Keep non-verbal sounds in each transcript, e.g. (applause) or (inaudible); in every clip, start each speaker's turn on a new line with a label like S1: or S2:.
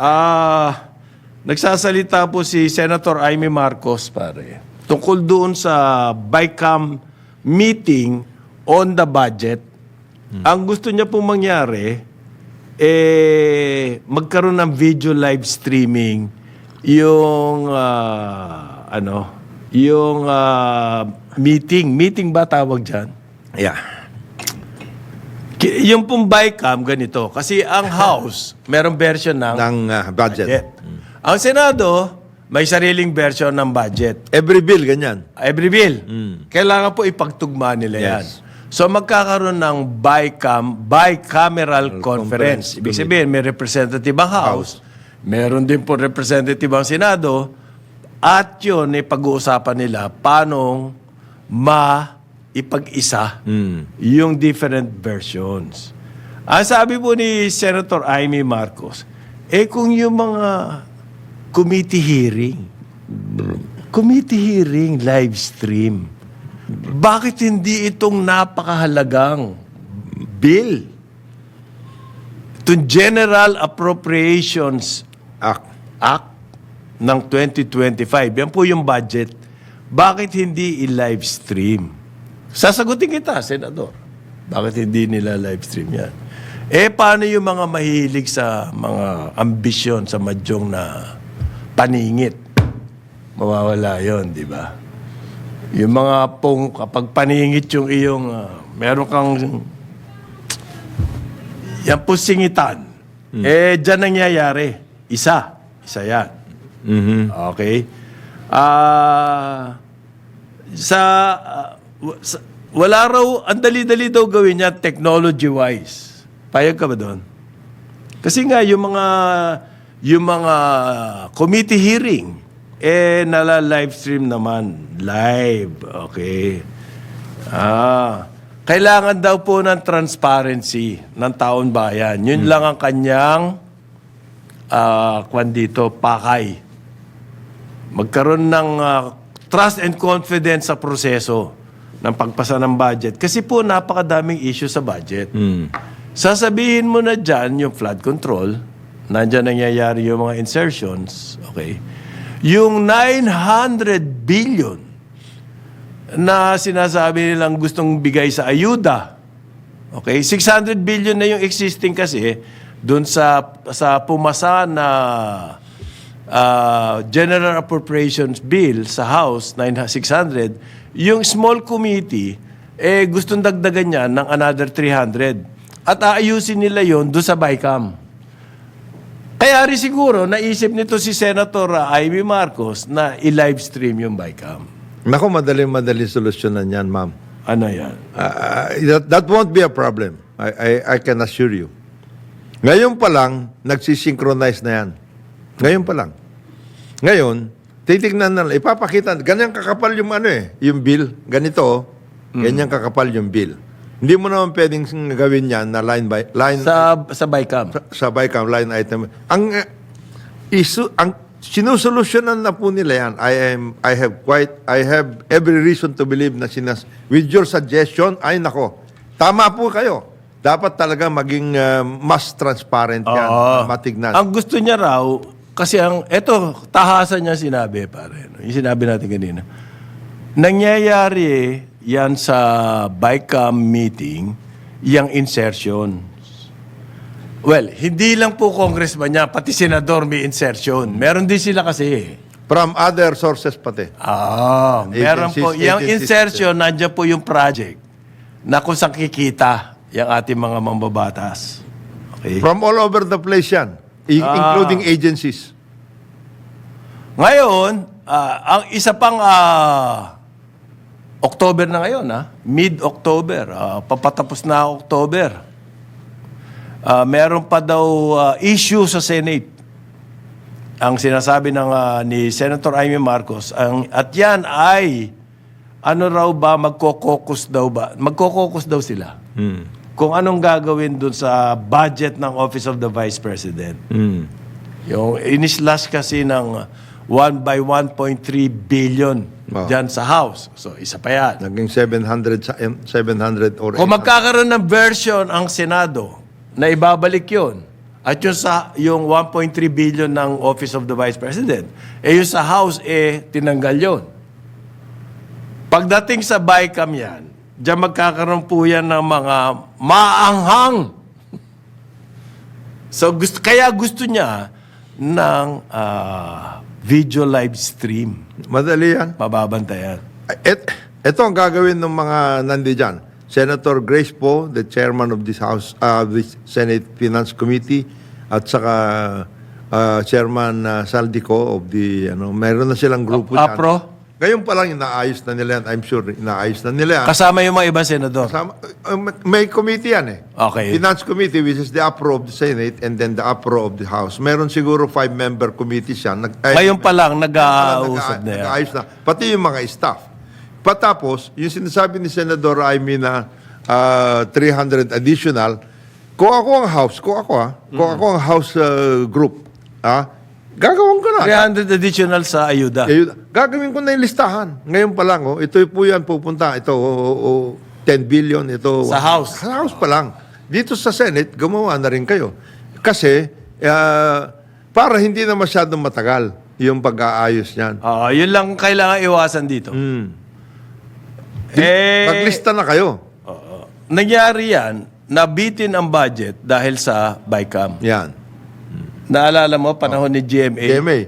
S1: Ah, nagsasalita po si Senator Amy Marcos pare tungkol doon sa BICAM meeting on the budget. Ang gusto niya pong mangyari eh magkaroon ng video live streaming yung ah, ano, yung ah, meeting, meeting ba tawag diyan?
S2: Yeah.
S1: Yung pong BICAM, ganito. Kasi ang (laughs) House, merong version ng
S2: Ng ah, budget.
S1: budget. Ang Senado, may sariling version ng budget.
S2: Every bill, ganyan.
S1: Every bill. Kailangan po ipagtugma nila yan.
S2: Yes.
S1: So magkakaroon ng BICAM, bicameral conference. Ibig sabihin, may representative ang House, meron din po representative ang Senado, at yun ay pag-uusapan nila paano ma-ipag-isa yung different versions. Ang sabi po ni Senator Amy Marcos, eh kung yung mga committee hearing, committee hearing live stream, bakit hindi itong napakahalagang bill? Itong General Appropriations
S2: Act.
S1: Act ng 2025. Yan po yung budget. Bakit hindi i-live stream? Sasagutin kita, Senador. Bakit hindi nila live stream yan? Eh, paano yung mga mahilig sa mga ambisyon, sa madyong na paningit? Mawawala yon di ba? Yung mga pong, kapag paningit yung iyong, ah, meron kang, yan po singitan. Eh, dyan nangyayari. Isa. Isa yan. Okay? Ah, sa, w- sa- wala raw, ang dali-dali daw gawin niya technology-wise. Payag ka ba doon? Kasi nga, yung mga, yung mga committee hearing, eh, nala live stream naman. Live. Okay. Ah, kailangan daw po ng transparency ng taon bayan. Yun lang ang kanyang ah, kwan dito, pakay. Magkaroon ng ah, trust and confidence sa proseso ng pagpasa ng budget. Kasi po, napakadaming issue sa budget. Sasabihin mo na dyan yung flood control, nandyan nangyayari yung mga insertions, okay? Yung 900 billion na sinasabi nilang gustong bigay sa ayuda, okay? 600 billion na yung existing kasi doon sa, sa pumasa na ah, General Appropriations Bill sa House, 900, 600, yung small committee, eh gustong dagdagan niya ng another 300. At aayusin nila yon doon sa BICAM. Kaya rin siguro, naisip nito si Senator ah, Amy Marcos na i-live stream yung BICAM.
S2: Naku, madali-madali solusyonan yan, ma'am.
S1: Ano yan?
S2: Ah, that, that won't be a problem. I, I, I can assure you. Ngayon pa lang, nagsisynchronize na yan. Ngayon pa lang. Ngayon, titignan na, ipapakita, ganyan kakapal yung ano eh, yung bill. Ganito, oh. ganyan kakapal yung bill. Hindi mo naman pwedeng gawin yan na line by line
S1: Sa, sa BICAM.
S2: sa BICAM line item. Ang uh, isu ang sinusolusyonan na po nila yan. I am I have quite I have every reason to believe na sinas with your suggestion ay nako. Tama po kayo. Dapat talaga maging uh, mas transparent yan,
S1: Oo.
S2: matignan.
S1: Ang gusto niya raw, kasi ang, eto, tahasan niya sinabi, pare. no? Yung sinabi natin kanina. Nangyayari yan sa BICAM meeting, yung insertion. Well, hindi lang po congressman niya, pati senador may insertion. Meron din sila kasi.
S2: From other sources pati.
S1: Ah, meron po. Yung insertion, nandiyan po yung project na kung saan kikita yung ating mga mambabatas. Okay.
S2: From all over the place yan, i-
S1: Ah.
S2: including agencies.
S1: Ngayon, ah, ang isa pang ah, October na ngayon, ha? mid-October, ah, papatapos na October. Ah, meron pa daw ah, issue sa Senate. Ang sinasabi ng ah, ni Senator Amy Marcos, ang, at yan ay ano raw ba, magko-caucus daw ba? Magko-caucus daw sila. Kung anong gagawin dun sa budget ng Office of the Vice President. Yung inislash kasi ng 1 by 1.3 billion
S2: Oh.
S1: dyan sa House. So, isa pa yan.
S2: Naging 700 sa 700 or
S1: Kung
S2: 800.
S1: magkakaroon ng version ang Senado na ibabalik yon at yung sa yung 1.3 billion ng Office of the Vice President. Eh yung sa House eh tinanggal yon. Pagdating sa BICAM yan, diyan magkakaroon po yan ng mga maanghang. So gusto, kaya gusto niya ng ah, video live stream.
S2: Madali yan.
S1: Mababantayan.
S2: Et, ito ang gagawin ng mga nandiyan. Senator Grace Poe, the chairman of this House, uh, the Senate Finance Committee, at saka uh, chairman uh, Saldico of the, ano, meron na silang grupo
S1: A- APRO?
S2: Ngayon pa lang inaayos na nila yan. I'm sure inaayos na nila yan.
S1: Kasama yung mga ibang senador.
S2: Kasama, uh, may committee yan eh.
S1: Okay.
S2: Finance Committee, which is the APRO of the Senate and then the APRO of the House. Meron siguro five-member committees yan. Nag, ay,
S1: Ngayon pa lang,
S2: Wala,
S1: nag-ausap
S2: nag-
S1: na yan.
S2: nag-aayos na. Pati yung mga staff. Patapos, yung sinasabi ni Senador Aimee na ah, 300 additional, kung ako ang house, kung ako ah, kung
S1: Mm.
S2: ako ang house ah, group, ah, gagawin ko na.
S1: 300 additional sa ayuda.
S2: Yun, gagawin ko na yung listahan. Ngayon pa lang, oh, ito po yan pupunta. Ito, oh, oh, 10 billion. Ito,
S1: Sa House.
S2: Sa House pa lang. Dito sa Senate, gumawa na rin kayo. Kasi, ah, para hindi na masyadong matagal yung pag-aayos niyan.
S1: Oo, yun lang kailangan iwasan dito.
S2: Mm.
S1: Eh,
S2: Maglista na kayo.
S1: nangyari yan, nabitin ang budget dahil sa BICAM.
S2: Yan.
S1: Naalala mo, panahon ni GMA,
S2: GMA.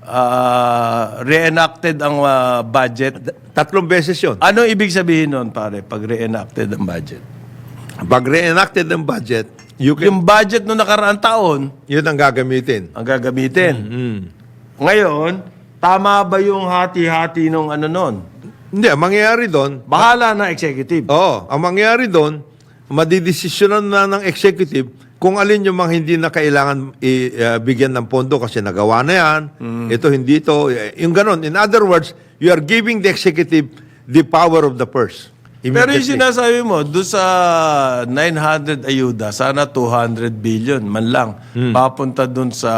S1: ah, reenacted ang ah, budget.
S2: Tatlong beses yon.
S1: Ano ibig sabihin nun, pare, pag reenacted ang budget?
S2: Pag re-enacted ng budget, you can,
S1: Yung budget no nakaraang taon,
S2: yun ang gagamitin.
S1: ang gagamitin.
S2: Mm.
S1: Ngayon, tama ba yung hati-hati nung ano nun?
S2: Hindi, ang mangyayari doon,
S1: Bahala na executive.
S2: Oo, ang mangyayari doon, madidesisyonan na ng executive kung alin yung mga hindi na kailangan i- uh, bigyan ng pondo kasi nagawa na yan, ito hindi ito, eh, yung ganon. In other words, you are giving the executive the power of the purse.
S1: Pero yung sinasabi mo, doon sa 900 ayuda, sana 200 billion man lang papunta doon sa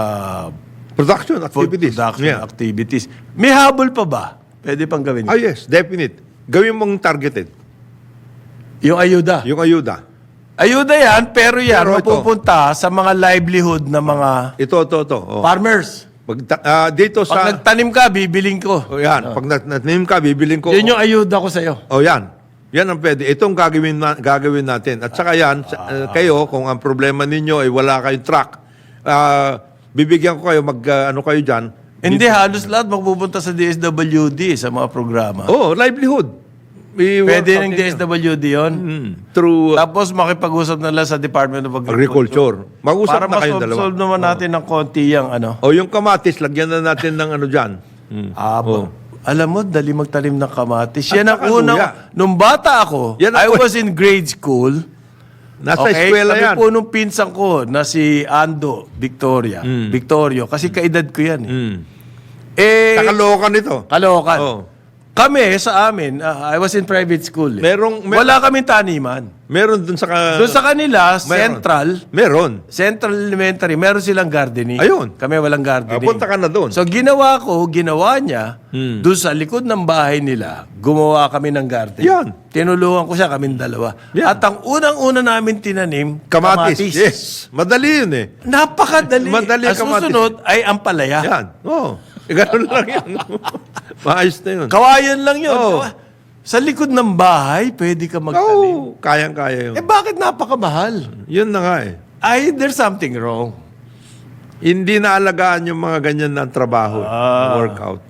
S2: Production activities.
S1: production
S2: Yeah.
S1: activities. May habol pa ba? Pwede pang gawin.
S2: Ah, yes, definite. Gawin mong targeted.
S1: Yung ayuda.
S2: Yung ayuda.
S1: Ayuda yan, pero yan,
S2: Pero ito-
S1: mapupunta sa mga livelihood na mga
S2: Ito, ito, ito. Oh.
S1: farmers.
S2: Pag, ta- ah, dito
S1: Pag
S2: sa...
S1: nagtanim ka, bibiling ko.
S2: Oh, yan. Pag nat- natanim ka, bibiling ko.
S1: Yun yung ayuda ko sa'yo.
S2: Oh, yan. Yan ang pwede. Itong gagawin, na, gagawin natin. At saka yan, sa- uh, kayo, kung ang problema ninyo ay wala kayong truck, ah, bibigyan ko kayo, mag, ah, ano kayo dyan.
S1: Hindi, halos lahat magpupunta sa DSWD sa mga programa.
S2: Oh, livelihood. We
S1: Pwede ng. DSWD yun.
S2: Mm, Through uh,
S1: Tapos makipag-usap na lang sa Department of Agriculture.
S2: agriculture. Mag-usap
S1: Para
S2: na kayong dalawa.
S1: mas-solve naman natin ng konti yung ano.
S2: O yung kamatis, lagyan na natin ng ano dyan. Mm.
S1: Ah,
S2: Oh.
S1: Alam mo, dali magtanim ng kamatis. Yan
S2: At
S1: ang
S2: saka
S1: unang...
S2: luya.
S1: Nung bata ako,
S2: Yan ang-
S1: I was in grade school.
S2: Nasa
S1: okay,
S2: eskwela
S1: kami
S2: yan.
S1: po nung pinsan ko na si Ando Victoria. Victorio. Kasi kaedad ko yan. Eh,
S2: Mm.
S1: eh
S2: Kakalokan ito.
S1: Kalokan.
S2: Oh.
S1: Kami, sa amin, ah, I was in private school. Eh.
S2: Merong- mer-
S1: Wala kaming taniman.
S2: Meron dun sa... ka-
S1: Doon sa kanila,
S2: Meron.
S1: central,
S2: Meron.
S1: Central Elementary, meron silang gardening.
S2: Ayun.
S1: Kami walang
S2: Ah,
S1: gardening.
S2: punta ka na doon.
S1: So ginawa ko, ginawa niya,
S2: Hmm.
S1: doon sa likod ng bahay nila, gumawa kami ng garden.
S2: Yan.
S1: Tinulungan ko siya, kaming dalawa.
S2: Yan.
S1: At ang unang-una namin tinanim,
S2: kamatis.
S1: kamatis.
S2: Yes. Madali yun eh.
S1: Napakadali.
S2: Madali
S1: Ang
S2: kamatis.
S1: susunod ay ang palaya.
S2: Yan. Oo. Oh. Ganun lang yan. (laughs) Maayos na yun.
S1: Kawayan lang yun.
S2: Oo.
S1: Sa likod ng bahay, pwede ka magtanim.
S2: Oo. Kayang-kaya yun.
S1: Eh bakit napakamahal?
S2: Yun na nga eh.
S1: Ay, there's something wrong.
S2: Hindi naalagaan yung mga ganyan na trabaho,
S1: Ah.
S2: workout.